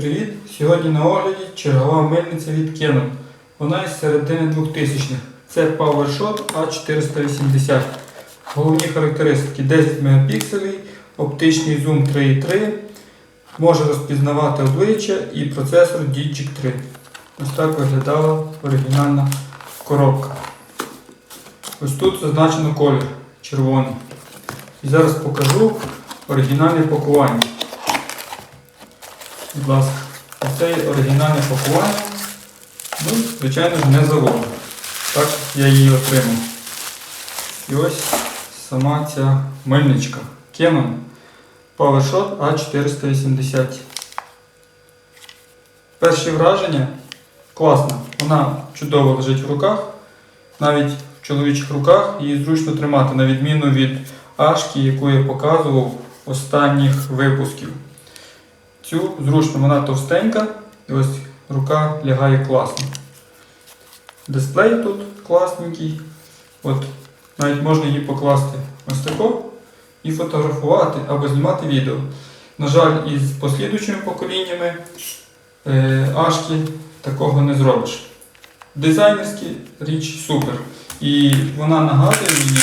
Привіт! Сьогодні на огляді чергова мильниця від Canon. Вона із середини 2000-х. Це PowerShot A480. Головні характеристики 10 Мп, оптичний зум 3.3, може розпізнавати обличчя і процесор Digic 3. Ось так виглядала оригінальна коробка. Ось тут зазначено колір червоний. І зараз покажу оригінальне пакування. Будь ласка, це є оригінальне пакування. Ну, звичайно ж, не заводу. Так я її отримав. І ось сама ця мильничка. Canon PowerShot A480. Перші враження класна. Вона чудово лежить в руках. Навіть в чоловічих руках її зручно тримати, на відміну від Ашки, яку я показував останніх випусків. Цю зручно вона товстенька, і ось рука лягає класно. Дисплей тут класненький. От, навіть можна її покласти ось тако і фотографувати або знімати відео. На жаль, із послідуючими поколіннями е, Ашки такого не зробиш. Дизайнерські річ супер. І вона нагадує мені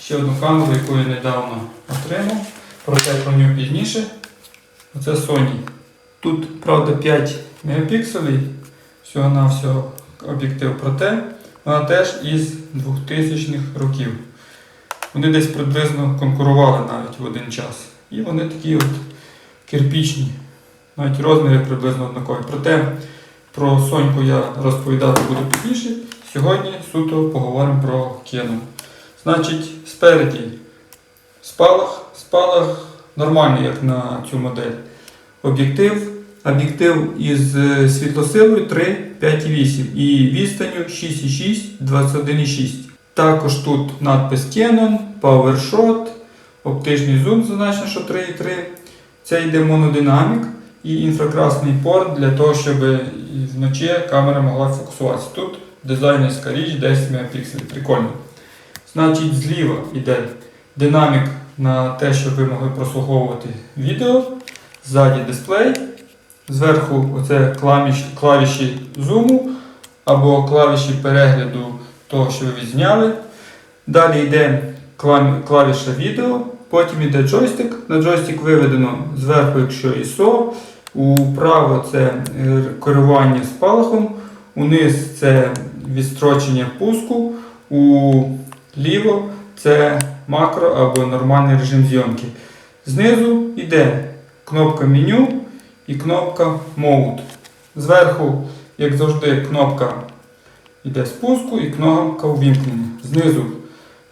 ще одну камеру, яку я недавно отримав, проте про нього пізніше. Оце Sony. Тут, правда, 5 мегапікселей, всього-навсього об'єктив, проте вона теж із 2000-х років. Вони десь приблизно конкурували навіть в один час. І вони такі от кирпічні, навіть розміри приблизно однакові. Проте про Соньку я розповідати буду пізніше. Сьогодні суто поговоримо про Canon. Значить, спереді спалах, спалах нормальний, як на цю модель. Об'єктив. Об'єктив із е, світлосилою 3, 5,8 і відстанню 6,6, 21,6. Також тут надпис Canon, PowerShot, оптичний зум зазначено, що 3,3. Це йде монодинамік і інфракрасний порт для того, щоб вночі камера могла фокусуватися. Тут дизайнерська річ 10 Мп. Прикольно. Значить, зліва йде динамік на те, щоб ви могли прослуховувати відео. Ззаді дисплей. Зверху оце клавіші, клавіші зуму або клавіші перегляду того, що ви відзняли. Далі йде клавіша відео, потім йде джойстик. На джойстик виведено зверху, якщо ISO, управо це е, керування спалахом, униз це відстрочення пуску, уліво це макро або нормальний режим зйомки. Знизу йде кнопка меню і кнопка Mode. Зверху, як завжди, кнопка йде спуску і кнопка увімкнення. Знизу,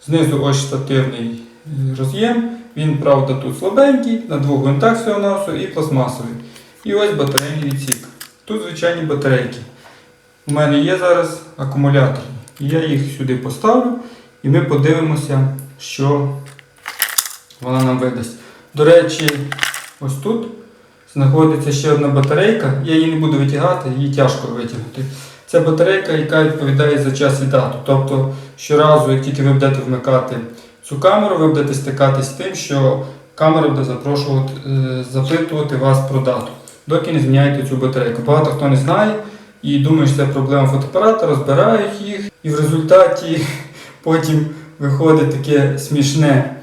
знизу ось штативний е, роз'єм. Він, правда, тут слабенький, на двох гвинтах всього навсього і пластмасовий. І ось батарейний відсік. Тут звичайні батарейки. У мене є зараз акумуляторні. Я їх сюди поставлю і ми подивимося, що вона нам видасть. До речі, ось тут знаходиться ще одна батарейка. Я її не буду витягати, її тяжко витягнути. Це батарейка, яка відповідає за час і дату. Тобто, щоразу, як тільки ви будете вмикати цю камеру, ви будете стикатись з тим, що камера буде запрошувати, е, запитувати вас про дату, доки не зміняєте цю батарейку. Багато хто не знає і думає, що це проблема фотоапарата, розбирають їх, і в результаті потім виходить таке смішне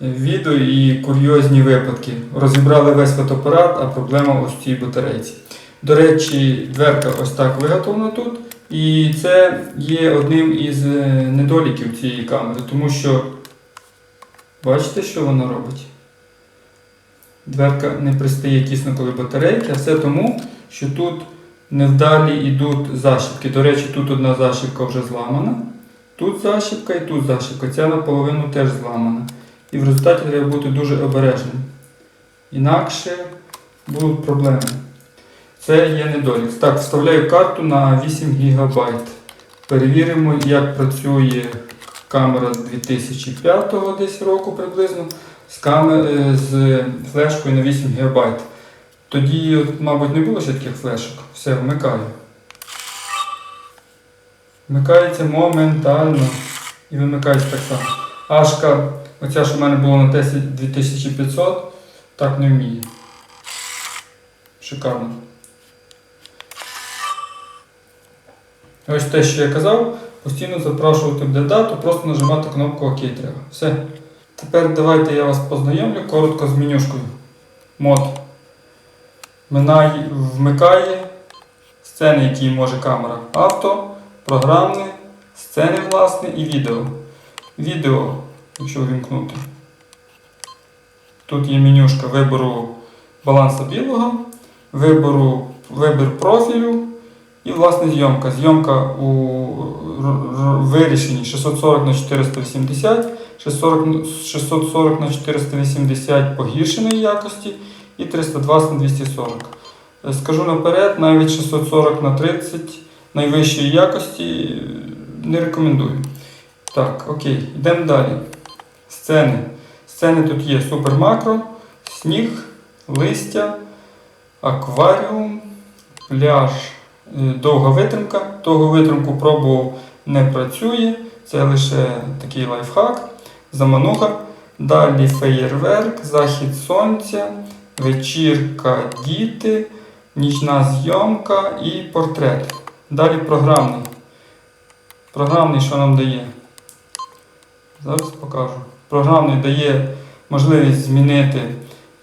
відео і курйозні випадки. Розібрали весь фотоапарат, а проблема ось в цій батарейці. До речі, дверка ось так виготовлена тут. І це є одним із е, недоліків цієї камери, тому що бачите, що вона робить? Дверка не пристає тісно, коли батарейки, а все тому, що тут невдалі йдуть защіпки. До речі, тут одна защіпка вже зламана. Тут защіпка і тут защіпка. Ця наполовину теж зламана. І в результаті треба бути дуже обережним. Інакше будуть проблеми. Це є недолік. Так, вставляю карту на 8 ГБ. Перевіримо, як працює камера з 2005 десь року приблизно з, камер... е, з флешкою на 8 ГБ. Тоді, мабуть, не було ще таких флешок. Все, вмикаю. Вмикається моментально і вимикається так само. Ашка, Оця, ж у мене було на тесті 2500, так не вміє. Шикарно. Ось те, що я казав, постійно запрошувати в дату, просто нажимати кнопку ОК треба. Все. Тепер давайте я вас познайомлю коротко з менюшкою. Мод. Минає, вмикає сцени, які може камера. Авто, програмне, сцени власне і відео. Відео якщо вімкнути. Тут є менюшка вибору баланса білого, вибору, вибір профілю і власне зйомка. Зйомка у вирішенні 640 на 480, 640, 640 на 480 погіршеної якості і 320 на 240. Е, Скажу наперед, навіть 640 на 30 найвищої якості не рекомендую. Так, окей, йдемо далі. Сцени. Сцени тут є супермакро, сніг, листя, акваріум, пляж, е, довга витримка. Довгу витримку пробував, не працює. Це лише такий лайфхак. Замануха. Далі феєрверк, захід сонця, вечірка, діти, нічна зйомка і портрет. Далі програмний. Програмний що нам дає? Зараз покажу. Програмний дає можливість змінити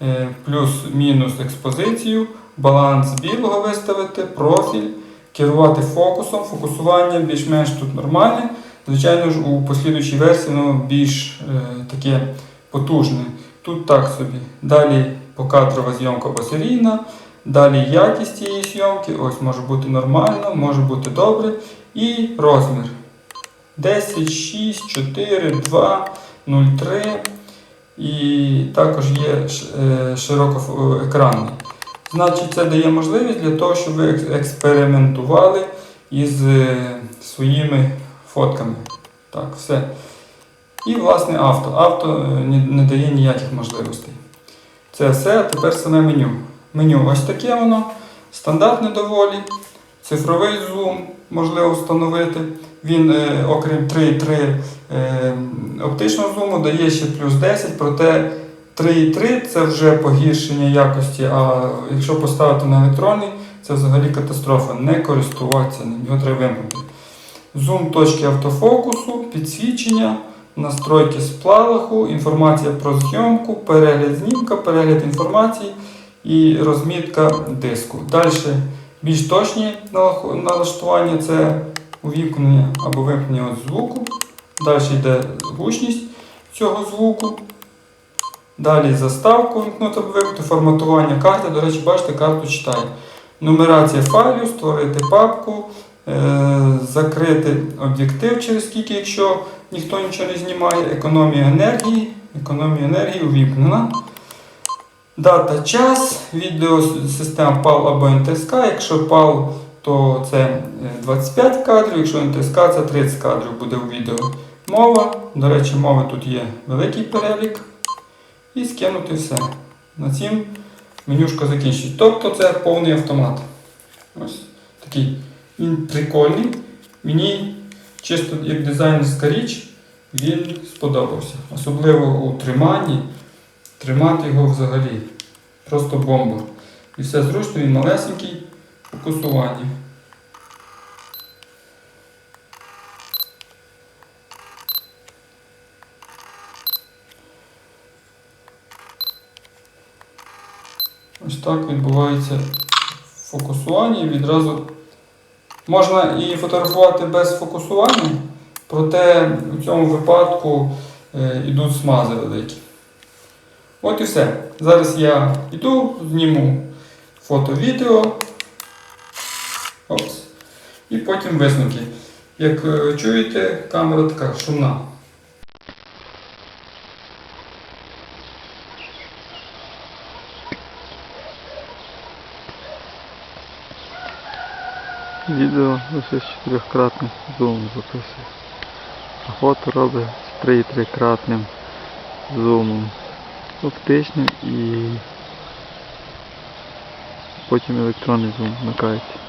е, плюс-мінус експозицію, баланс білого виставити, профіль, керувати фокусом. Фокусування більш-менш тут нормальне. Звичайно ж, у послідуючій версії воно більш е, таке потужне. Тут так собі. Далі покадрова зйомка або серійна. Далі якість цієї зйомки, ось може бути нормально, може бути добре. І розмір. 10, 6, 4, 2, 0,3. І також є е, широкоекранний. Значить, це дає можливість для того, щоб ви експериментували із е, своїми фотками. Так, все. І власне авто. Авто е, не дає ніяких можливостей. Це все, а тепер саме меню. Меню ось таке воно, стандартне доволі, цифровий зум можливо встановити. Він, е, окрім 3,3 е, оптичного зуму, дає ще плюс 10, проте 3,3 це вже погіршення якості, а якщо поставити на електронний, це взагалі катастрофа. Не користуватися його треба вимкнути. Зум точки автофокусу, підсвічення, настройки сплалаху, інформація про зйомку, перегляд знімка, перегляд інформації і розмітка диску. Далі більш точні налаштування це увімкнення або вимкнення звуку. Далі йде гучність цього звуку. Далі заставку вимкнути або вимкнути, форматування карти. До речі, бачите, карту читає. Нумерація файлів, створити папку, е- закрити об'єктив через скільки, якщо ніхто нічого не знімає, економія енергії. Економія енергії увімкнена. Дата, час, відеосистема PAL або NTSK. Якщо PAL, то це е, 25 кадрів, якщо NTSK, це 30 кадрів буде у відео. Мова. До речі, мови тут є великий перелік. І скинути все. На цім менюшка закінчить. Тобто це повний автомат. Ось такий. Він прикольний. Мені чисто як дизайнерська річ він сподобався. Особливо у триманні. Тримати його взагалі. Просто бомба. І все зручно, він малесенький фокусування. Ось так відбувається фокусування і відразу можна і фотографувати без фокусування, проте у цьому випадку е, йдуть смази великі. От і все. Зараз я йду, зніму фото-відео. І потім висновки. Як е, чуєте, камера така шумна. Відео лише з чотирьохкратним зумом записує. А робить з 3,3-кратним зумом. Оптичним і потім електронний зум вмикається.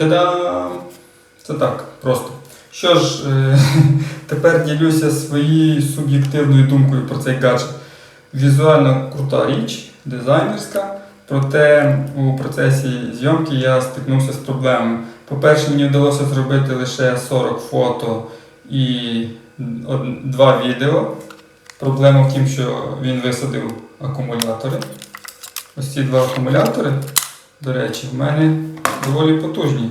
Та-дам! Це так, просто. Що ж, е, тепер ділюся своєю суб'єктивною думкою про цей гаджет. Візуально крута річ, дизайнерська, проте у процесі зйомки я стикнувся з проблемами. По-перше, мені вдалося зробити лише 40 фото і два відео. Проблема в тім, що він висадив акумулятори. Ось ці два акумулятори, до речі, в мене доволі потужні.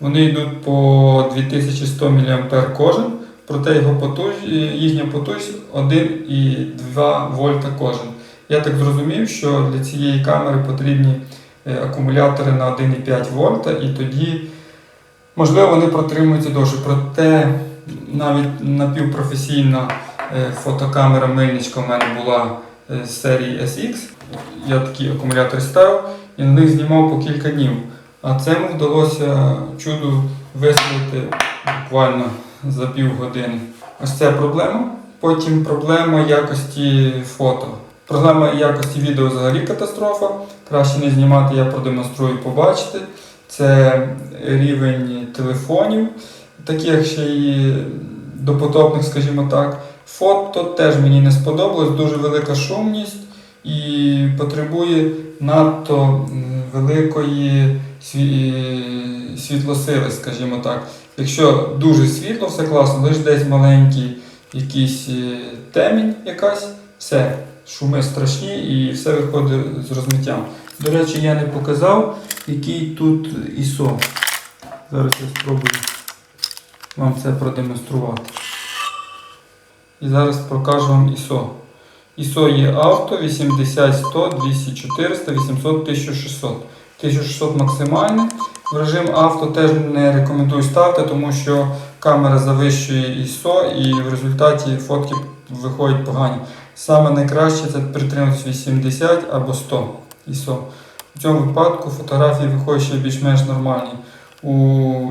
Вони йдуть по 2100 мА кожен, проте його потуж... їхня потужність 1,2 вольта кожен. Я так зрозумів, що для цієї камери потрібні е, акумулятори на 1,5 вольта, і тоді, можливо, вони протримуються довше. Проте навіть напівпрофесійна е, фотокамера мильничка в мене була е, з серії SX. Я такі акумулятори ставив і на них знімав по кілька днів. А цьому вдалося чуду виставити буквально за півгодини. Ось це проблема. Потім проблема якості фото. Проблема якості відео взагалі катастрофа. Краще не знімати, я продемонструю побачити. Це рівень телефонів, таких ще й допотопних, скажімо так. Фото теж мені не сподобалось, дуже велика шумність і потребує надто великої світлосили, скажімо так. Якщо дуже світло, все класно, лише десь маленький якийсь е, темінь якась, все, шуми страшні і все виходить з розмиттям. До речі, я не показав, який тут ISO. Зараз я спробую вам це продемонструвати. І зараз покажу вам ISO. ISO є авто 80, 100, 200, 400, 800, 1600. 1600 максимальне. В режим авто теж не рекомендую ставити, тому що камера завищує ISO і в результаті фотки виходять погані. Саме найкраще це притримуватися 80 або 100 ISO. У цьому випадку фотографії виходять ще більш-менш нормальні. У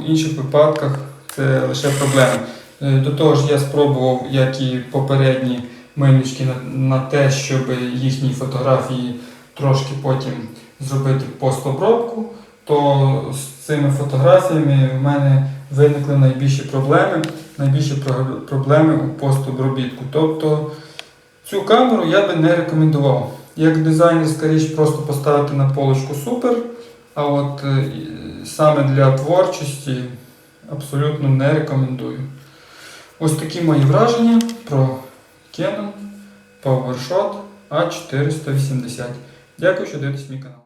інших випадках це лише проблеми. Е, До того ж, я спробував, як і попередні мильнички, на, на те, щоб їхні фотографії трошки потім зробити постобробку, то з цими фотографіями в мене виникли найбільші проблеми, найбільші про- проблеми у постобробітку. Тобто цю камеру я би не рекомендував. Як дизайнерська річ просто поставити на полочку супер, а от е, саме для творчості абсолютно не рекомендую. Ось такі мої враження про Canon PowerShot A480. Дякую, що дивитесь мій канал.